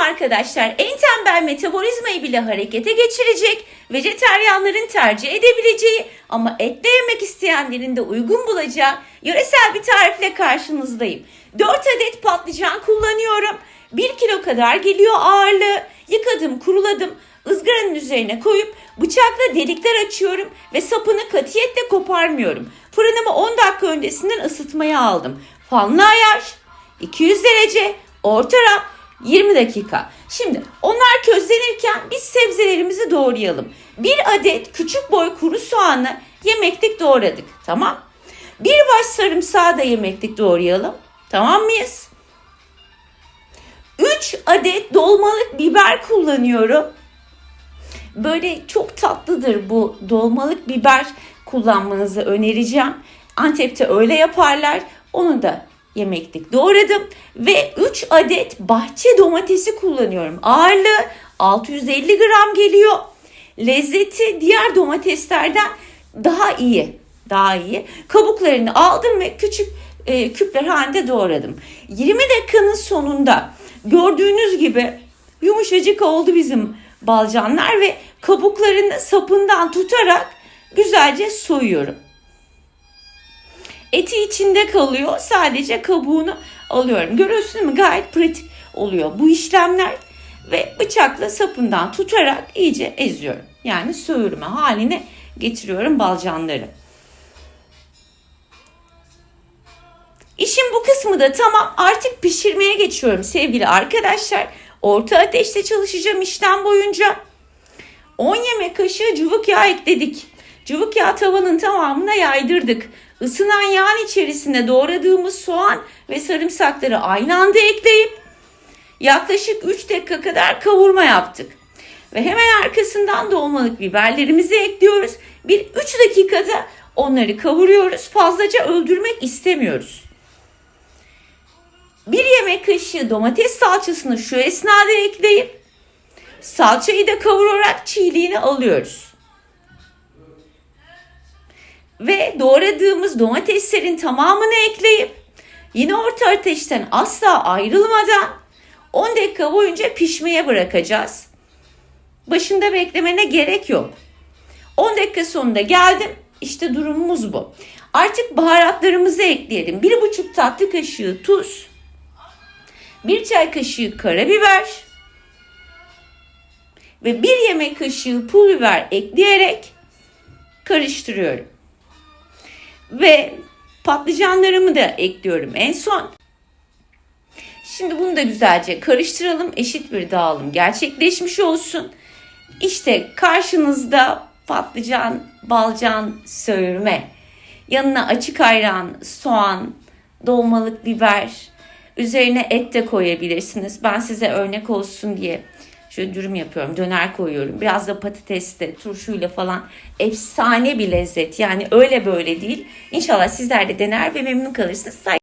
arkadaşlar. En tembel metabolizmayı bile harekete geçirecek, vejeteryanların tercih edebileceği ama etle yemek isteyenlerin de uygun bulacağı yöresel bir tarifle karşınızdayım. 4 adet patlıcan kullanıyorum. 1 kilo kadar geliyor ağırlığı. Yıkadım, kuruladım. ızgaranın üzerine koyup bıçakla delikler açıyorum ve sapını katiyetle koparmıyorum. Fırınımı 10 dakika öncesinden ısıtmaya aldım. Fanlı ayar, 200 derece, orta raf, 20 dakika. Şimdi onlar közlenirken biz sebzelerimizi doğrayalım. Bir adet küçük boy kuru soğanı yemeklik doğradık. Tamam. Bir baş sarımsağı da yemeklik doğrayalım. Tamam mıyız? 3 adet dolmalık biber kullanıyorum. Böyle çok tatlıdır bu dolmalık biber kullanmanızı önereceğim. Antep'te öyle yaparlar. Onu da yemeklik doğradım ve 3 adet bahçe domatesi kullanıyorum. Ağırlığı 650 gram geliyor. Lezzeti diğer domateslerden daha iyi. Daha iyi. Kabuklarını aldım ve küçük e, küpler halinde doğradım. 20 dakikanın sonunda gördüğünüz gibi yumuşacık oldu bizim balcanlar ve kabuklarını sapından tutarak güzelce soyuyorum. Eti içinde kalıyor. Sadece kabuğunu alıyorum. Görüyorsunuz değil mi? Gayet pratik oluyor bu işlemler. Ve bıçakla sapından tutarak iyice eziyorum. Yani söğürme haline getiriyorum balcanları. İşin bu kısmı da tamam. Artık pişirmeye geçiyorum sevgili arkadaşlar. Orta ateşte çalışacağım işlem boyunca. 10 yemek kaşığı cıvık yağ ekledik. Cıvık yağ tavanın tamamına yaydırdık. Isınan yağın içerisine doğradığımız soğan ve sarımsakları aynı anda ekleyip yaklaşık 3 dakika kadar kavurma yaptık. Ve hemen arkasından dolmalık biberlerimizi ekliyoruz. Bir 3 dakikada onları kavuruyoruz. Fazlaca öldürmek istemiyoruz. Bir yemek kaşığı domates salçasını şu esnada ekleyip salçayı da kavurarak çiğliğini alıyoruz. Ve doğradığımız domateslerin tamamını ekleyip yine orta ateşten asla ayrılmadan 10 dakika boyunca pişmeye bırakacağız. Başında beklemene gerek yok. 10 dakika sonunda geldim. İşte durumumuz bu. Artık baharatlarımızı ekleyelim. 1,5 tatlı kaşığı tuz, 1 çay kaşığı karabiber ve 1 yemek kaşığı pul biber ekleyerek karıştırıyorum. Ve patlıcanlarımı da ekliyorum en son. Şimdi bunu da güzelce karıştıralım. Eşit bir dağılım gerçekleşmiş olsun. İşte karşınızda patlıcan, balcan, söğürme. Yanına açık ayran, soğan, dolmalık biber. Üzerine et de koyabilirsiniz. Ben size örnek olsun diye şöyle dürüm yapıyorum. Döner koyuyorum. Biraz da patatesle, turşuyla falan efsane bir lezzet. Yani öyle böyle değil. İnşallah sizler de dener ve memnun kalırsınız.